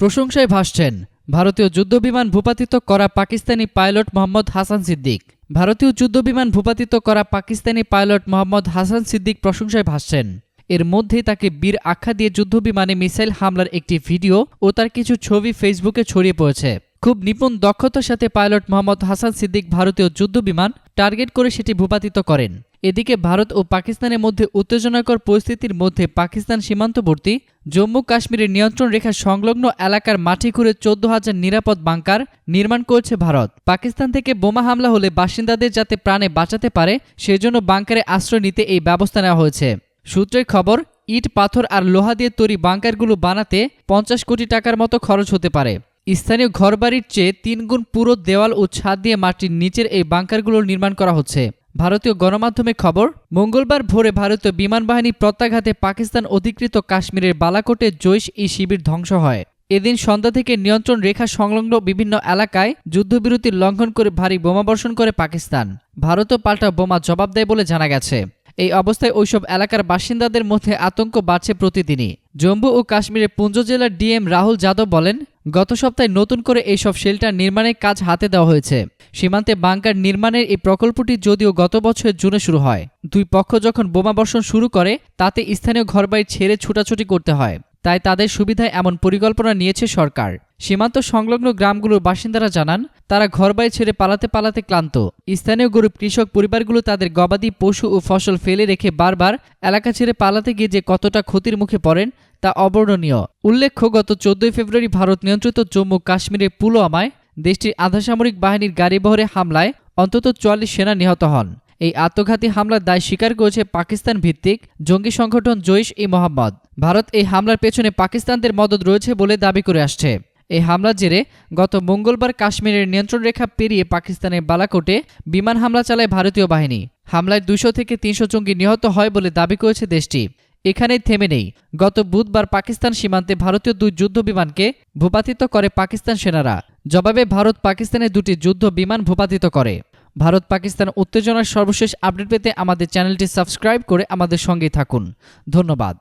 প্রশংসায় ভাসছেন ভারতীয় যুদ্ধবিমান ভূপাতিত করা পাকিস্তানি পাইলট মোহাম্মদ হাসান সিদ্দিক। ভারতীয় যুদ্ধবিমান ভূপাতিত করা পাকিস্তানি পাইলট মোহাম্মদ হাসান সিদ্দিক প্রশংসায় ভাসছেন। এর মধ্যেই তাকে বীর আখ্যা দিয়ে যুদ্ধবিমানে মিসাইল হামলার একটি ভিডিও ও তার কিছু ছবি ফেসবুকে ছড়িয়ে পড়েছে। খুব নিপুণ দক্ষতার সাথে পাইলট মোহাম্মদ হাসান সিদ্দিক ভারতীয় যুদ্ধবিমান টার্গেট করে সেটি ভূপাতিত করেন। এদিকে ভারত ও পাকিস্তানের মধ্যে উত্তেজনাকর পরিস্থিতির মধ্যে পাকিস্তান সীমান্তবর্তী জম্মু কাশ্মীরের নিয়ন্ত্রণ রেখা সংলগ্ন এলাকার মাটি খুঁড়ে চোদ্দ হাজার নিরাপদ বাংকার নির্মাণ করছে ভারত। পাকিস্তান থেকে বোমা হামলা হলে বাসিন্দাদের যাতে প্রাণে বাঁচাতে পারে, সেজন্য বাংকারে আশ্রয় নিতে এই ব্যবস্থা নেওয়া হয়েছে। সূত্রের খবর, ইট, পাথর আর লোহা দিয়ে তৈরি বাংকারগুলো বানাতে পঞ্চাশ কোটি টাকার মতো খরচ হতে পারে। স্থানীয় ঘরবাড়ির চেয়ে তিনগুণ পুরো দেওয়াল ও ছাদ দিয়ে মাটির নিচের এই বাংকারগুলো নির্মাণ করা হচ্ছে। ভারতীয় গণমাধ্যমে খবর, মঙ্গলবার ভোরে ভারতীয় বিমান বাহিনী প্রত্যাঘাতে পাকিস্তান অধিকৃত কাশ্মীরের বালাকোটে জৈশ ই শিবির ধ্বংস হয়। এদিন সন্ধ্যা থেকে নিয়ন্ত্রণ রেখা সংলগ্ন বিভিন্ন এলাকায় যুদ্ধবিরতি লঙ্ঘন করে ভারী বোমাবর্ষণ করে পাকিস্তান। ভারতও পাল্টা বোমা জবাব দেয় বলে জানা গেছে। এই অবস্থায় ওইসব এলাকার বাসিন্দাদের মধ্যে আতঙ্ক বাড়ছে প্রতিদিনই। জম্মু ও কাশ্মীরের পুঞ্জ জেলার ডিএম রাহুল যাদব বলেন, গত সপ্তাহে নতুন করে এইসব শেল্টার নির্মাণের কাজ হাতে দেওয়া হয়েছে। সীমান্তে বাংকার নির্মাণের এই প্রকল্পটি যদিও গত বছরের জুনে শুরু হয়। দুই পক্ষ যখন বোমাবর্ষণ শুরু করে, তাতে স্থানীয় ঘরবাড়ি ছেড়ে ছুটাছুটি করতে হয়। তাই তাদের সুবিধায় এমন পরিকল্পনা নিয়েছে সরকার। সীমান্ত সংলগ্ন গ্রামগুলোর বাসিন্দারা জানান, তারা ঘরবাড়ি ছেড়ে পালাতে পালাতে ক্লান্ত। স্থানীয় গরিব কৃষক পরিবারগুলো তাদের গবাদি পশু ও ফসল ফেলে রেখে বারবার এলাকা ছেড়ে পালাতে গিয়ে যে কতটা ক্ষতির মুখে পড়েন, তা অবর্ণনীয়। উল্লেখ্য, গত চোদ্দই ফেব্রুয়ারি ভারত নিয়ন্ত্রিত জম্মু কাশ্মীরের পুলওয়ামায় দেশটির আধাসামরিক বাহিনীর গাড়িবহরে হামলায় অন্তত চুয়াল্লিশ সেনা নিহত হন। এই আত্মঘাতী হামলার দায় স্বীকার করেছে পাকিস্তান ভিত্তিক জঙ্গি সংগঠন জৈশ ই মোহাম্মদ। ভারত এই হামলার পেছনে পাকিস্তানদের মদত রয়েছে বলে দাবি করে আসছে। এই হামলার জেরে গত মঙ্গলবার কাশ্মীরের নিয়ন্ত্রণ রেখা পেরিয়ে পাকিস্তানের বালাকোটে বিমান হামলা চালায় ভারতীয় বাহিনী। হামলায় দুশো থেকে তিনশো জঙ্গি নিহত হয় বলে দাবি করেছে দেশটি। এখানেই থেমে নেই। গত বুধবার পাকিস্তান সীমান্তে ভারতীয় দুই যুদ্ধ বিমানকে ভূপাতিত করে পাকিস্তান সেনারা। জবাবে ভারত পাকিস্তানের দুটি যুদ্ধ বিমান ভূপাতিত করে। ভারত পাকিস্তান উত্তেজনার সর্বশেষ আপডেট পেতে আমাদের চ্যানেলটি সাবস্ক্রাইব করে আমাদের সঙ্গেই থাকুন। ধন্যবাদ।